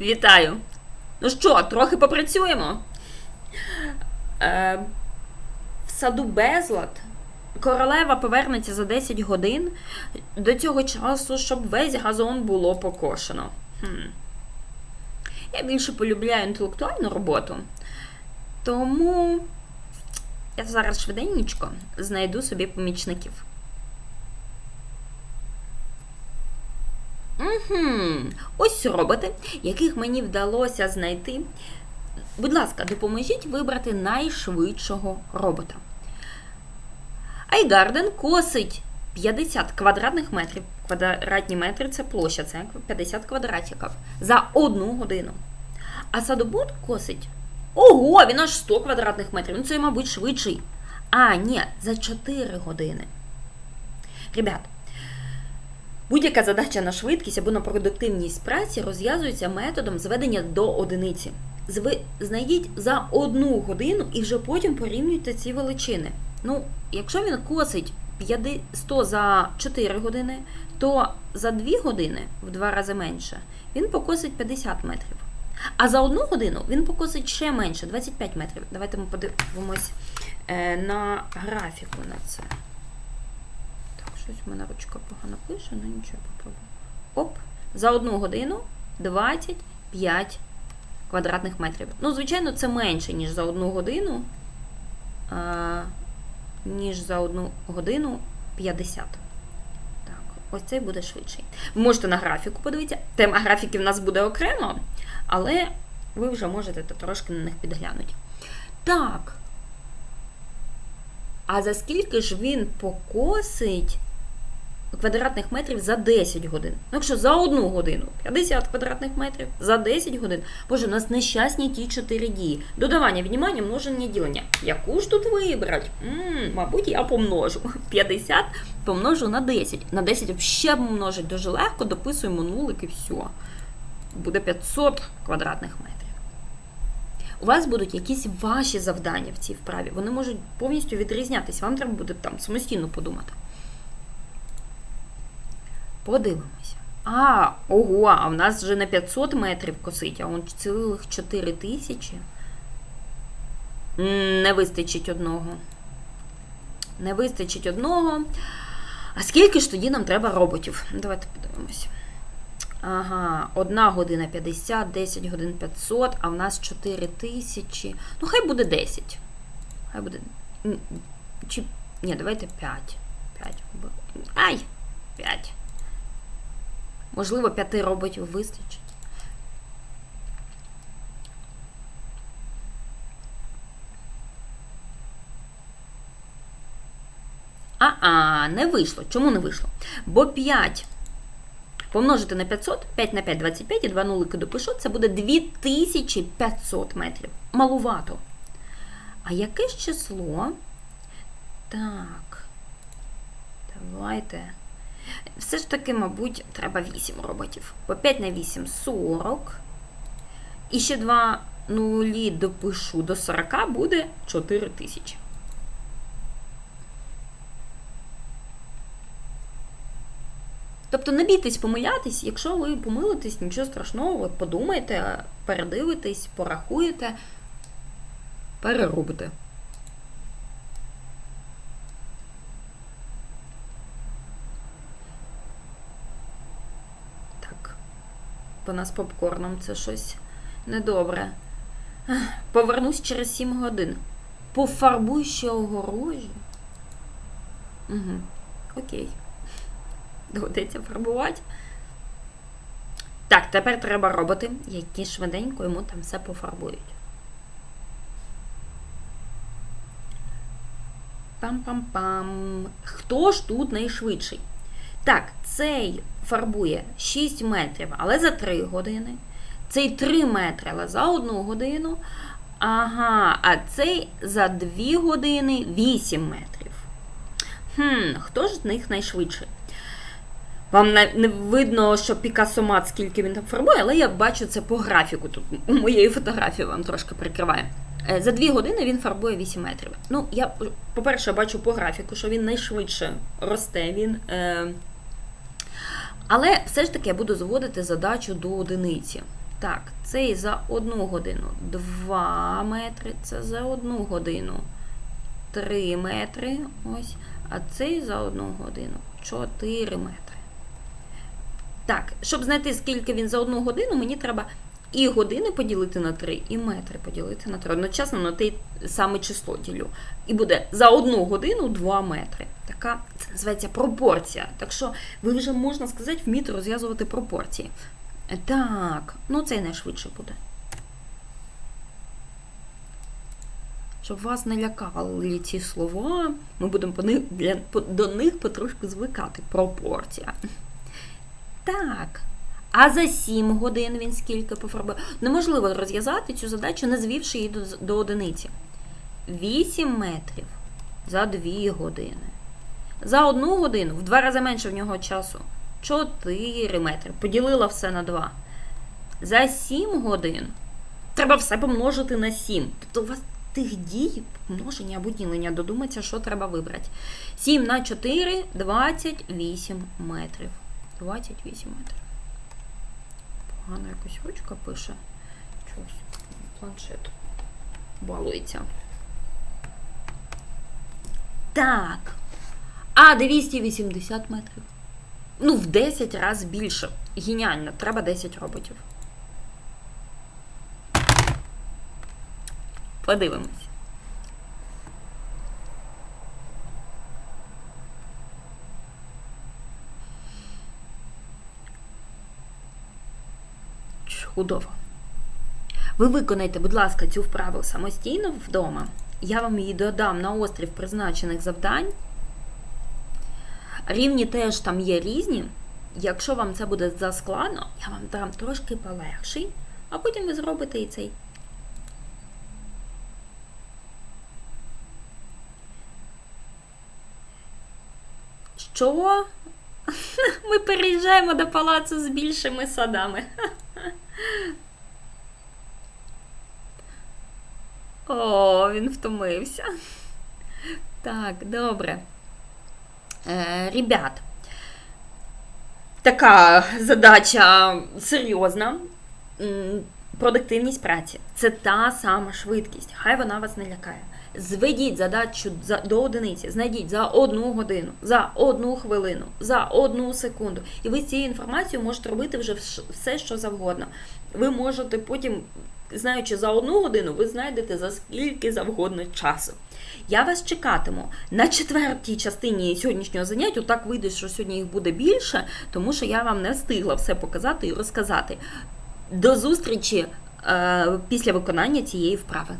Вітаю! Ну що, трохи попрацюємо? Е, в саду безлад. Королева повернеться за 10 годин до цього часу, щоб весь газон було покошено. Хм. Я більше полюбляю інтелектуальну роботу. Тому я зараз швиденько знайду собі помічників. Угу. Ось роботи, яких мені вдалося знайти. Будь ласка, допоможіть вибрати найшвидшого робота. Айгарден косить 50 квадратних метрів. Квадратні метри це площа, це 50 квадратиків за одну годину. А садобут косить. Ого, він аж 100 квадратних метрів. Ну це, мабуть, швидший. А, ні, за 4 години. Ребят, Будь-яка задача на швидкість або на продуктивність праці розв'язується методом зведення до одиниці. Знайдіть за одну годину і вже потім порівнюйте ці величини. Ну, якщо він косить 100 за 4 години, то за 2 години в 2 рази менше він покосить 50 метрів. А за одну годину він покосить ще менше 25 метрів. Давайте ми подивимось е, на графіку на це. Щось в мене ручка погано пише, ну нічого попробую. Оп, за одну годину 25 квадратних метрів. Ну, звичайно, це менше, ніж за одну годину, а, ніж за одну годину 50. Так, ось цей буде швидший. Ви можете на графіку подивитися. Тема графіки в нас буде окремо, але ви вже можете трошки на них підглянути. Так. А за скільки ж він покосить квадратних метрів за 10 годин? Ну, якщо за одну годину 50 квадратних метрів, за 10 годин. Боже, у нас нещасні ті 4 дії. Додавання, віднімання, множення, ділення. Яку ж тут вибрати? М-м, мабуть, я помножу. 50 помножу на 10. На 10 ще множить дуже легко, дописуємо нулик і все. Буде 500 квадратних метрів. У вас будуть якісь ваші завдання в цій вправі. Вони можуть повністю відрізнятися. Вам треба буде там самостійно подумати. Подивимося. А, ого, а в нас вже не 500 метрів косить, а он цілих 4 тисячі. Не вистачить одного. Не вистачить одного. А скільки ж тоді нам треба роботів? Давайте подивимося. Ага, 1 година 50, 10 годин 500, а в нас 4 тисячі. Ну, хай буде 10. Хай буде. Чи... Ні, давайте 5. 5. Ай! 5. Можливо, 5 роботів вистачить. А-а, не вийшло. Чому не вийшло? Бо 5 помножити на 500, 5 на 5 – 25, і 2 нулики допишу, це буде 2500 метрів. Малувато. А яке ж число? Так. Давайте. Все ж таки, мабуть, треба 8 роботів. По 5 на 8 – 40. І ще 2 нулі допишу до 40 буде 4 тисячі. Тобто не бійтесь помилятись, якщо ви помилитесь, нічого страшного, ви подумайте, передивитесь, порахуєте, переробите. Так, по нас попкорном це щось недобре. Повернусь через 7 годин. Пофарбуй ще огорожі. Угу. Окей доведеться фарбувати. Так, тепер треба роботи, які швиденько йому там все пофарбують. Пам-пам-пам. Хто ж тут найшвидший? Так, цей фарбує 6 метрів, але за 3 години. Цей 3 метри, але за 1 годину. Ага, а цей за 2 години 8 метрів. Хм, хто ж з них найшвидший? Вам не видно, що Пікассо мат, скільки він там фарбує, але я бачу це по графіку. Тут у моєї фотографії вам трошки прикриває. Е, за дві години він фарбує 8 метрів. Ну, я, по-перше, бачу по графіку, що він найшвидше росте. він. Е... Але все ж таки я буду зводити задачу до одиниці. Так, цей за одну годину 2 метри, це за одну годину 3 метри. Ось. А цей за одну годину 4 метри. Так, щоб знайти, скільки він за одну годину, мені треба і години поділити на 3, і метри поділити на 3. Одночасно на те саме число ділю. І буде за одну годину 2 метри. Така це називається пропорція. Так що ви вже можна сказати, вмієте розв'язувати пропорції. Так, ну це найшвидше буде. Щоб вас не лякали ці слова, ми будемо по них, для, по, до них потрошку звикати. Пропорція. Так. А за 7 годин він скільки пофарбує? Неможливо розв'язати цю задачу, не звівши її до, одиниці. 8 метрів за 2 години. За одну годину в два рази менше в нього часу. 4 метри. Поділила все на 2. За 7 годин треба все помножити на 7. Тобто у вас тих дій, помноження або ділення, додуматься, що треба вибрати. 7 на 4 28 метрів. 28 метрів. Погано якось ручка пише. Чогось планшет балується. Так. А 280 метрів. Ну, в 10 разів більше. Геніально, треба 10 роботів. Подивимось. Чудово. Ви виконайте, будь ласка, цю вправу самостійно вдома. Я вам її додам на острів призначених завдань. Рівні теж там є різні. Якщо вам це буде заскладно, я вам дам трошки полегший, а потім ви зробите і цей. Що? Ми переїжджаємо до палацу з більшими садами. О, він втомився. Так, добре. Е, Ребят, така задача серйозна. Продуктивність праці це та сама швидкість. Хай вона вас не лякає. Зведіть задачу до одиниці, знайдіть за одну годину, за одну хвилину, за одну секунду. І ви з цією інформацією можете робити вже все, що завгодно. Ви можете потім, знаючи за одну годину, ви знайдете за скільки завгодно часу. Я вас чекатиму на четвертій частині сьогоднішнього заняття. Так вийде, що сьогодні їх буде більше, тому що я вам не встигла все показати і розказати. До зустрічі е, після виконання цієї вправи.